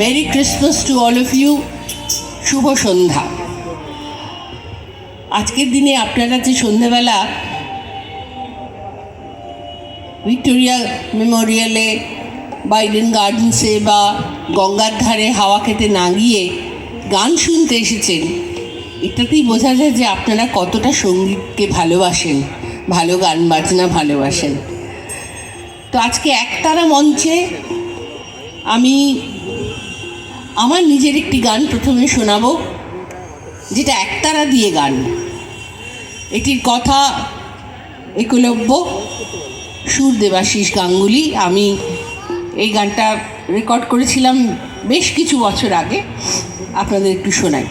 Merry Christmas to all of you. শুভ সন্ধ্যা। আজকের দিনে আপনারা যে সন্ধ্যেবেলা ভিক্টোরিয়া মেমোরিয়ালে বা ইডেন গার্ডেন্সে বা গঙ্গার ধারে হাওয়া খেতে না গিয়ে গান শুনতে এসেছেন, এটাতেই বোঝা যায় যে আপনারা কতটা সঙ্গীতকে ভালোবাসেন, ভালো গান বাজনা ভালোবাসেন। তো আজকে একতারা মঞ্চে আমি আমার নিজের একটি গান প্রথমে শোনাবো, যেটা একতারা দিয়ে গান। এটির কথা একলব্য সুর দেবাশিস গাঙ্গুলি। আমি এই গানটা রেকর্ড করেছিলাম বেশ কিছু বছর আগে। আপনাদের একটু শোনাই।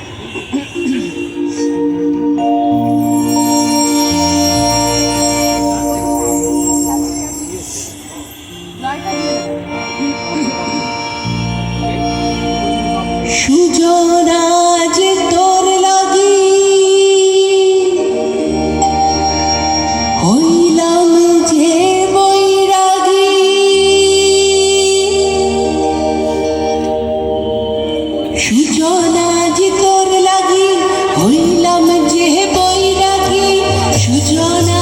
Sujana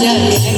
yeah, yeah.